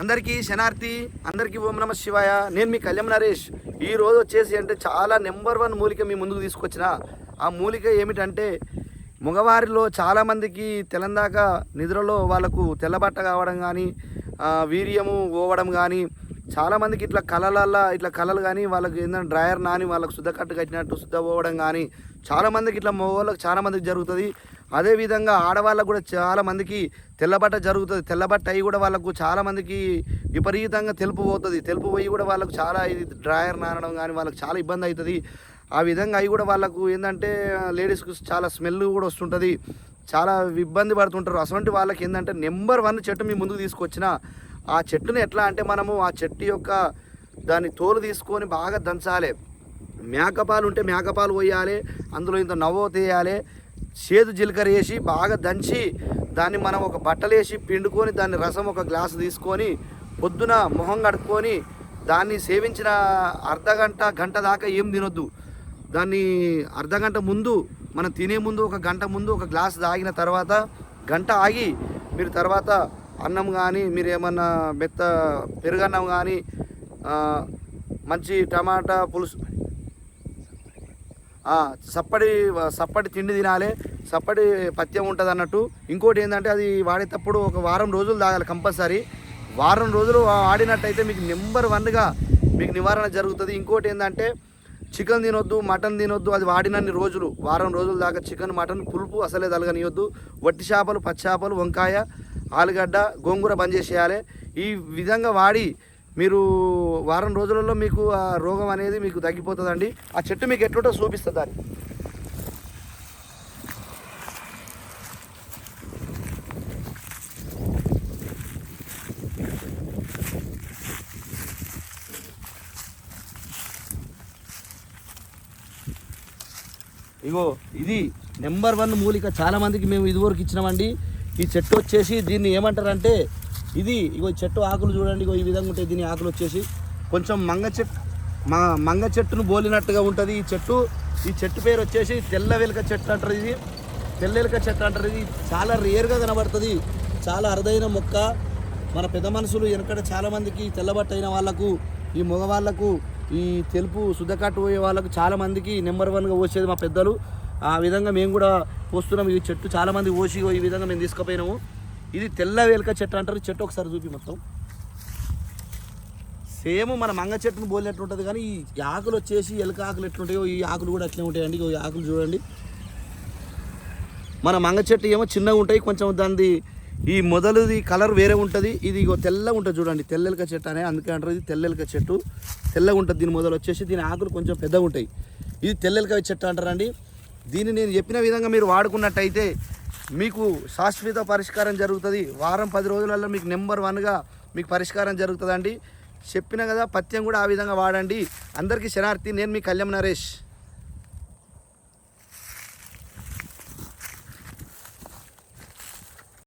అందరికీ శనార్థి అందరికీ ఓం నమ శివాయ. నేను మీ కళ్యాణ్ నరేష్. ఈ రోజు వచ్చేసి అంటే చాలా నెంబర్ వన్ మూలిక మీ ముందుకు తీసుకొచ్చిన. ఆ మూలిక ఏమిటంటే మగవారిలో చాలామందికి తెలందాక నిద్రలో వాళ్ళకు తెల్లబట్ట కావడం కానీ వీర్యము పోవడం కానీ చాలామందికి ఇట్లా కళలల్లా ఇట్లా కళలు కానీ వాళ్ళకి ఏంటంటే డ్రయర్ నాని వాళ్ళకి శుద్ధ కట్టు కట్టినట్టు శుద్ధ పోవడం కానీ చాలామందికి ఇట్లా మగవాళ్ళకి చాలామందికి జరుగుతుంది. అదేవిధంగా ఆడవాళ్ళకు కూడా చాలామందికి తెల్లబట్ట జరుగుతుంది. తెల్లబట్ట అయ్యి కూడా వాళ్ళకు చాలామందికి విపరీతంగా తెలుపు పోతుంది. తెలుపు పోయి కూడా వాళ్ళకు చాలా ఇది డ్రాయర్ నానడం కానీ వాళ్ళకి చాలా ఇబ్బంది అవుతుంది ఆ విధంగా అవి కూడా వాళ్ళకు ఏంటంటే లేడీస్కు చాలా స్మెల్ కూడా వస్తుంటుంది. చాలా ఇబ్బంది పడుతుంటారు. అటువంటి వాళ్ళకి ఏంటంటే నెంబర్ వన్ చెట్టు మీ ముందుకు తీసుకొచ్చిన ఆ చెట్టుని ఎట్లా అంటే మనము ఆ చెట్టు యొక్క దాన్ని తోలు తీసుకొని బాగా దంచాలి. మేకపాలు ఉంటే మేకపాలు పోయాలి అందులో ఇంత నవ్వు తీయాలి. చేదు జీలకర్ర వేసి బాగా దంచి దాన్ని మనం ఒక బట్టలు వేసి పిండుకొని దాన్ని రసం ఒక గ్లాసు తీసుకొని పొద్దున మొహం కడుక్కొని దాన్ని సేవించిన అర్ధ గంట గంట దాకా ఏం తినొద్దు. దాన్ని అర్ధ గంట ముందు మనం తినే ముందు ఒక గంట ముందు ఒక గ్లాస్ తాగిన తర్వాత గంట ఆగి మీరు తర్వాత అన్నం కానీ మీరు ఏమన్నా మెత్త పెరుగన్నం కానీ మంచి టమాటా పులుసు సప్పడి సప్పటి తిండి తినాలి సప్పటి పథ్యం ఉంటుంది అన్నట్టు ఇంకోటి ఏంటంటే అది వాడేటప్పుడు ఒక వారం రోజులు తాగాలి కంపల్సరీ. వారం రోజులు వాడినట్టయితే మీకు నెంబర్ వన్గా మీకు నివారణ జరుగుతుంది. ఇంకోటి ఏంటంటే చికెన్ తినొద్దు మటన్ తినొద్దు అది వాడినన్ని రోజులు. వారం రోజుల దాకా చికెన్ మటన్ పులుపు అసలే తలగనియొద్దు. వట్టి చేపలు పచ్చి చేపలు వంకాయ ఆలుగడ్డ గోంగూర బంద్ చేసేయాలి. ఈ విధంగా వాడి మీరు వారం రోజులలో మీకు ఆ రోగం అనేది మీకు తగ్గిపోతుందండి. ఆ చెట్టు మీకు ఎట్లుంటో చూపిస్తుంది దాన్ని. ఇగో ఇది నెంబర్ వన్ మూలిక. చాలామందికి మేము ఇదివరకు ఇచ్చినామండి. ఈ చెట్టు వచ్చేసి దీన్ని ఏమంటారంటే ఇది ఇగో చెట్టు ఆకులు చూడండి ఇగో ఈ విధంగా ఉంటాయి దీని ఆకులు వచ్చేసి కొంచెం మంగ చెట్టు మా మంగ చెట్టును బోలినట్టుగా ఉంటుంది ఈ చెట్టు. ఈ చెట్టు పేరు వచ్చేసి తెల్ల వెలుక చెట్టు అంటారు ఇది. తెల్ల వెలుక చెట్టు అంటారు ఇది. చాలా రేర్గా కనబడుతుంది. చాలా అరుదైన మొక్క. మన పెద్ద మనుషులు వెనకడ చాలామందికి తెల్లబట్టైన వాళ్ళకు ఈ మగవాళ్ళకు ఈ తెలుపు శుద్ధకట్టు పోయే వాళ్ళకు చాలామందికి నెంబర్ వన్గా వచ్చేది మా పెద్దలు. ఆ విధంగా మేము కూడా పోస్తున్నాం. ఈ చెట్టు చాలామంది ఓసి ఈ విధంగా మేము తీసుకుపోయినాము. ఇది తెల్ల వేలిక చెట్టు అంటారు. చెట్టు ఒకసారి చూపి మొత్తం. సేమ్ మన మంగ చెట్టును పోలినట్టు ఉంటుంది కానీ ఈ ఆకులు వచ్చేసి ఎలక ఆకులు ఎట్లుంటాయో ఈ ఆకులు కూడా అట్లే ఉంటాయండి. ఈ ఆకులు చూడండి. మన మంగ చెట్టు ఏమో చిన్నగా ఉంటాయి. కొంచెం దానిది ఈ మొదలుది కలర్ వేరే ఉంటుంది. ఇది తెల్ల తెల్లగా ఉంటుంది చూడండి. తెల్లెలక చెట్టు అనే అందుకే అంటారు. ఇది తెల్లెలక చెట్టు. తెల్లగా ఉంటుంది దీని మొదలు వచ్చేసి. దీని ఆకులు కొంచెం పెద్దగా ఉంటాయి. ఇది తెల్లెలక చెట్టు అంటారండి. దీన్ని నేను చెప్పిన విధంగా మీరు వాడుకున్నట్టయితే మీకు శాశ్వత పరిష్కారం జరుగుతుంది. వారం పది రోజులలో మీకు నెంబర్ వన్గా మీకు పరిష్కారం జరుగుతుందండి. చెప్పిన కదా పత్యం కూడా ఆ విధంగా వాడండి. అందరికీ శనార్థి నేను మీ కళ్యాణ్ నరేష్.